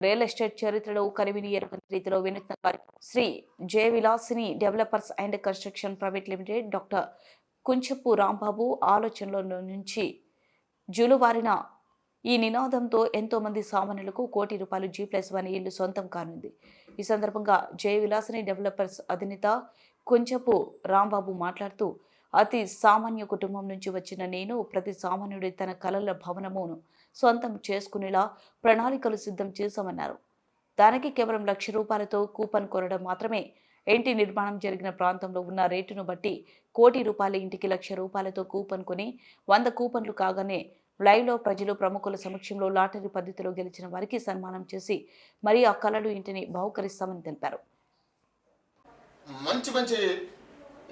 Real estate చరిత్రలో కనివిని ఎరుగని రీతిలో వినూత్న కార్యక్రమం. Shri Jai Vilasini developers and construction private limited doctor Kunchapu Rambabu ఆలోచనల నుంచి జులువారిన ఈ నినాదంతో ఎంతో మంది సామాన్యులకు కోటి రూపాయలు జీ ప్లస్ వన్ ఇల్లు సొంతం కానుంది. ఈ సందర్భంగా జయ విలాసిని డెవలపర్స్ అధినేత కుంచపు రాంబాబు మాట్లాడుతూ అతి సామాన్య కుటుంబం నుంచి వచ్చిన నేను ప్రతి సామాన్యుడి తన కలల భవనమును సొంతం చేసుకునేలా ప్రణాళికలు సిద్ధం చేశామన్నారు. దానికి కేవలం లక్ష రూపాయలతో కూపన్ కొనడం మాత్రమే. ఇంటి నిర్మాణం జరిగిన ప్రాంతంలో ఉన్న రేటును బట్టి కోటి రూపాయల ఇంటికి లక్ష రూపాయలతో కూపన్ కొని వంద కూపన్లు కాగానే లైవ్లో ప్రజలు ప్రముఖుల సమక్షంలో లాటరీ పద్ధతిలో గెలిచిన వారికి సన్మానం చేసి మరీ ఆ కళలు ఇంటిని బహుకరిస్తామని తెలిపారు. మంచి మంచి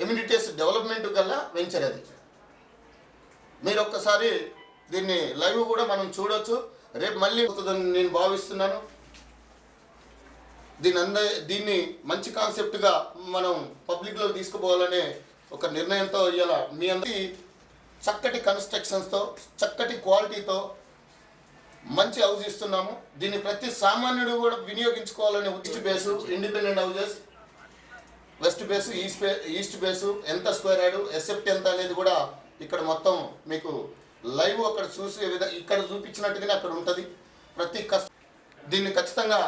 ఇమ్యూనిటీస్ డెవలప్మెంట్ గల వెంచర్ అది. మీరు ఒక్కసారి దీన్ని లైవ్ కూడా మనం చూడొచ్చు. రేపు మళ్ళీ అవుతుందని నేను భావిస్తున్నాను. దీని అంద దీన్ని మంచి కాన్సెప్ట్గా మనం పబ్లిక్లో తీసుకుపోవాలనే ఒక నిర్ణయంతో ఇవాళ మీ అందరి చక్కటి కన్స్ట్రక్షన్స్తో చక్కటి క్వాలిటీతో మంచి హౌస్ ఇస్తున్నాము. దీన్ని ప్రతి సామాన్యుడు కూడా వినియోగించుకోవాలనే ఉచిత face independent houses west face east east face ఎంత స్క్వేర్ యార్డు ఎసెప్ట్ ఎంత అనేది కూడా ఇక్కడ మొత్తం మీకు లైవ్ అక్కడ చూసే విధంగా ఇక్కడ చూపించినట్టుగానే అక్కడ ఉంటుంది. ప్రతి కష్ట దీన్ని ఖచ్చితంగా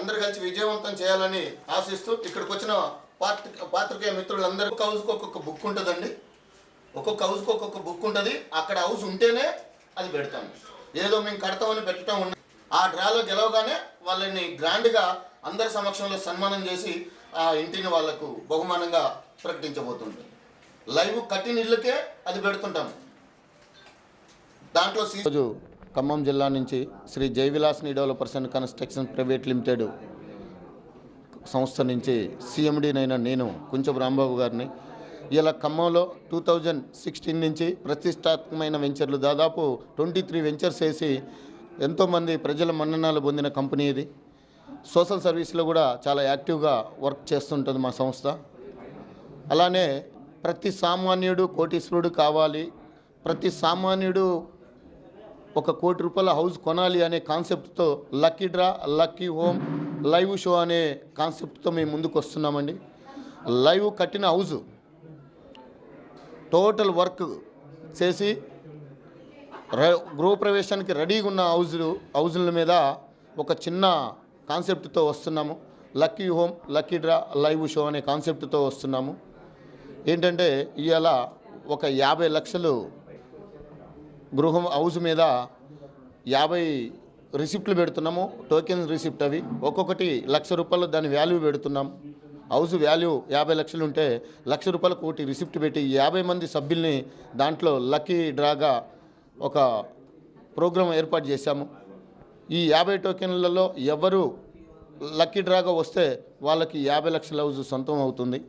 అందరు కలిసి విజయవంతం చేయాలని ఆశిస్తూ ఇక్కడికి వచ్చిన పాత్రి పాత్రికేయ మిత్రులందరూ ఒక్కొక్క హౌస్కి ఒక్కొక్క బుక్ ఉంటుందండి. ఒక్కొక్క హౌస్కి ఒక్కొక్క బుక్ ఉంటుంది. అక్కడ హౌస్ ఉంటేనే అది పెడతాం. ఏదో మేము కడతామని పెట్టడం ఉన్న ఆ డ్రాలో గెలవగానే వాళ్ళని గ్రాండ్గా అందరి సమక్షంలో సన్మానం చేసి ఆ ఇంటిని వాళ్ళకు బహుమానంగా ప్రకటించబోతుంది లైవ్ కట్టిన ఇళ్ళకే అది పెడుతుంటాం. దాంట్లో రోజు ఖమ్మం జిల్లా నుంచి Shri Jaivilasini developers and construction private limited సంస్థ నుంచి సిఎండినైన నేను కుంచపు రాంబాబు గారిని. ఇలా ఖమ్మంలో టూ థౌజండ్ సిక్స్టీన్ నుంచి ప్రతిష్టాత్మకమైన వెంచర్లు దాదాపు ట్వంటీ త్రీ వెంచర్స్ వేసి ఎంతోమంది ప్రజల మన్ననాలు పొందిన కంపెనీ ఇది. సోషల్ సర్వీస్లో కూడా చాలా యాక్టివ్గా వర్క్ చేస్తుంటుంది మా సంస్థ. అలానే ప్రతి సామాన్యుడు కోటీశ్వరుడు కావాలి ప్రతి సామాన్యుడు ఒక కోటి రూపాయల హౌస్ కొనాలి అనే కాన్సెప్ట్తో lucky draw lucky home live show అనే కాన్సెప్ట్తో మేము ముందుకు వస్తున్నామండి. లైవ్ కట్టిన హౌస్ టోటల్ వర్క్ చేసి ర- గృహప్రవేశానికి రెడీగా ఉన్న హౌజులు హౌజుల మీద ఒక చిన్న కాన్సెప్ట్తో వస్తున్నాము. Lucky home lucky draw live show అనే కాన్సెప్ట్తో వస్తున్నాము. ఏంటంటే ఇవాళ ఒక యాభై లక్షలు గృహం హౌస్ మీద యాభై రిసిప్ట్లు పెడుతున్నాము. టోకెన్ రిసిప్ట్ అవి. ఒక్కొక్కటి లక్ష రూపాయలు దాని వాల్యూ పెడుతున్నాం. హౌస్ వాల్యూ యాభై లక్షలు ఉంటే లక్ష రూపాయలు కోటి రిసిప్ట్ పెట్టి యాభై మంది సభ్యుల్ని దాంట్లో లక్కీ డ్రాగా ఒక ప్రోగ్రాం ఏర్పాటు చేశాము. ఈ యాభై టోకెన్లలో ఎవరు లక్కీ డ్రాగా వస్తే వాళ్ళకి యాభై లక్షల హౌజ్ సొంతం అవుతుంది.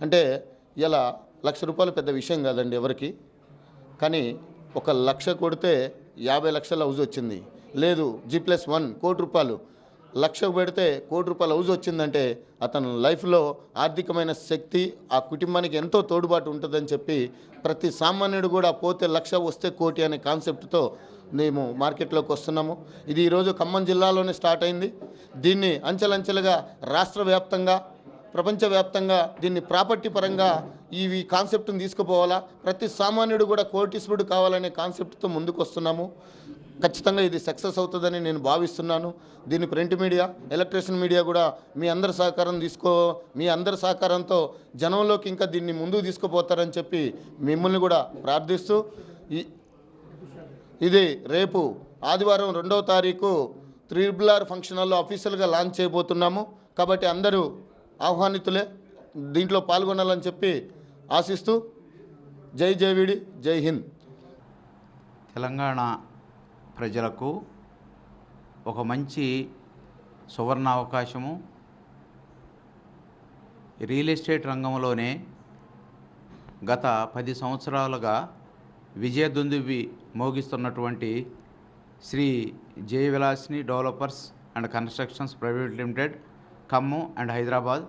అంటే ఇలా లక్ష రూపాయలు పెద్ద విషయం కాదండి ఎవరికి. కానీ ఒక లక్ష కొడితే యాభై లక్షల హౌజ్ వచ్చింది. లేదు జీ ప్లస్ వన్ కోటి రూపాయలు. లక్ష పెడితే కోటి రూపాయల హౌజ్ వచ్చిందంటే అతను లైఫ్లో ఆర్థికమైన శక్తి ఆ కుటుంబానికి ఎంతో తోడుబాటు ఉంటుందని చెప్పి ప్రతి సామాన్యుడు కూడా పోతే లక్ష వస్తే కోటి అనే కాన్సెప్ట్తో మేము మార్కెట్లోకి వస్తున్నాము. ఇది ఈరోజు ఖమ్మం జిల్లాలోనే స్టార్ట్ అయింది. దీన్ని అంచెలంచెలుగా రాష్ట్ర వ్యాప్తంగా ప్రపంచవ్యాప్తంగా దీన్ని ప్రాపర్టీ పరంగా ఈ కాన్సెప్ట్ని తీసుకుపోవాలా? ప్రతి సామాన్యుడు కూడా కోటీశ్వరుడు కావాలనే కాన్సెప్ట్తో ముందుకు వస్తున్నాము ఖచ్చితంగా ఇది సక్సెస్ అవుతుందని నేను భావిస్తున్నాను. దీన్ని ప్రింట్ మీడియా ఎలక్ట్రిషన్ మీడియా కూడా మీ అందరి సహకారం తీసుకో మీ అందరి సహకారంతో జనంలోకి ఇంకా దీన్ని ముందుకు తీసుకుపోతారని చెప్పి మిమ్మల్ని కూడా ప్రార్థిస్తూ ఈ ఇది రేపు ఆదివారం రెండవ తారీఖు త్రిబుల్ ఆర్ ఫంక్షన్ హాల్లో అఫీషియల్గా లాంచ్ చేయబోతున్నాము. కాబట్టి అందరూ ఆహ్వానితులే దీంట్లో పాల్గొనాలని చెప్పి ఆశిస్తూ జై జయవిడి జై హింద్. తెలంగాణ ప్రజలకు ఒక మంచి సువర్ణ అవకాశము రియల్ ఎస్టేట్ రంగంలోనే గత పది సంవత్సరాలుగా విజయదుందుబి మోగిస్తున్నటువంటి Shri Jaya Vilasini developers and constructions private limited Khammam and Hyderabad.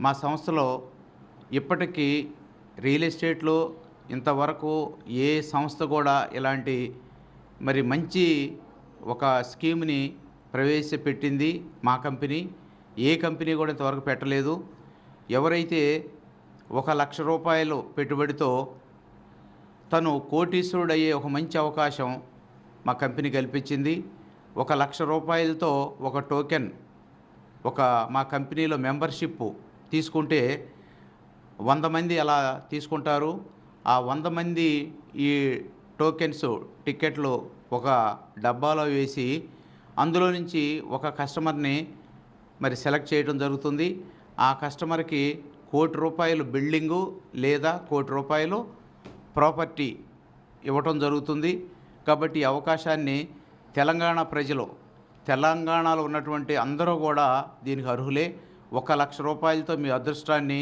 మా సంస్థలో ఇప్పటికీ రియల్ ఎస్టేట్లో ఇంతవరకు ఏ సంస్థ కూడా ఇలాంటి మరి మంచి ఒక స్కీమ్ని ప్రవేశపెట్టింది మా కంపెనీ. ఏ కంపెనీ కూడా ఇంతవరకు పెట్టలేదు. ఎవరైతే ఒక లక్ష రూపాయలు పెట్టుబడితో తను కోటీశ్వరుడు అయ్యే ఒక మంచి అవకాశం మా కంపెనీ కల్పించింది. ఒక లక్ష రూపాయలతో ఒక టోకెన్ ఒక మా కంపెనీలో మెంబర్షిప్ తీసుకుంటే వంద మంది అలా తీసుకుంటారు. ఆ వంద మంది ఈ టోకెన్స్ టికెట్లు ఒక డబ్బాలో వేసి అందులో నుంచి ఒక కస్టమర్ని మరి సెలెక్ట్ చేయడం జరుగుతుంది. ఆ కస్టమర్కి కోటి రూపాయలు బిల్డింగు లేదా కోటి రూపాయలు ప్రాపర్టీ ఇవ్వటం జరుగుతుంది. కాబట్టి ఈ అవకాశాన్ని తెలంగాణ ప్రజలు తెలంగాణలో ఉన్నటువంటి అందరూ కూడా దీనికి అర్హులే. ఒక లక్ష రూపాయలతో మీ అదృష్టాన్ని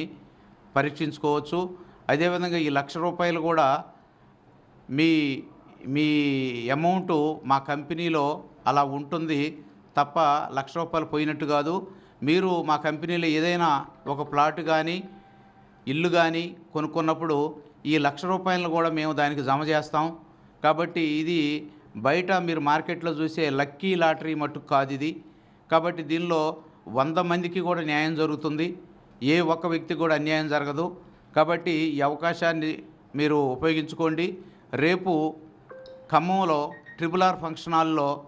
పరీక్షించుకోవచ్చు. అదేవిధంగా ఈ లక్ష రూపాయలు కూడా మీ మీ అమౌంట్ మా కంపెనీలో అలా ఉంటుంది తప్ప లక్ష రూపాయలు పోయినట్టు కాదు. మీరు మా కంపెనీలో ఏదైనా ఒక ప్లాట్ కానీ ఇల్లు కానీ కొనుక్కున్నప్పుడు ఈ లక్ష రూపాయలను కూడా మేము దానికి జమ చేస్తాం. కాబట్టి ఇది బయట మీరు మార్కెట్లో చూసే లక్కీ లాటరీ మట్టుకు కాదు ఇది. కాబట్టి దీనిలో వంద మందికి కూడా న్యాయం జరుగుతుంది. ఏ ఒక్క వ్యక్తికి కూడా అన్యాయం జరగదు. కాబట్టి ఈ అవకాశాన్ని మీరు ఉపయోగించుకోండి. రేపు ఖమ్మంలో ట్రిపుల్ ఆర్ ఫంక్షన్ హాల్లో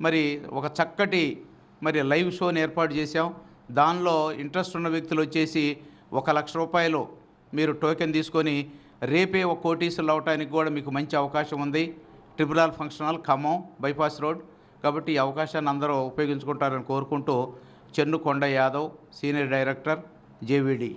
మరి ఒక చక్కటి మరి లైవ్ షోని ఏర్పాటు చేశాం. దానిలో ఇంట్రెస్ట్ ఉన్న వ్యక్తులు వచ్చేసి ఒక లక్ష రూపాయలు మీరు టోకెన్ తీసుకొని రేపే ఒక కోటీసులు అవడానికి కూడా మీకు మంచి అవకాశం ఉంది. Triple R function hall Khammam bypass road కాబట్టి ఈ అవకాశాన్ని అందరూ ఉపయోగించుకుంటారని కోరుకుంటూ చెన్ను కొండ యాదవ్ సీనియర్ డైరెక్టర్ జేవిడి.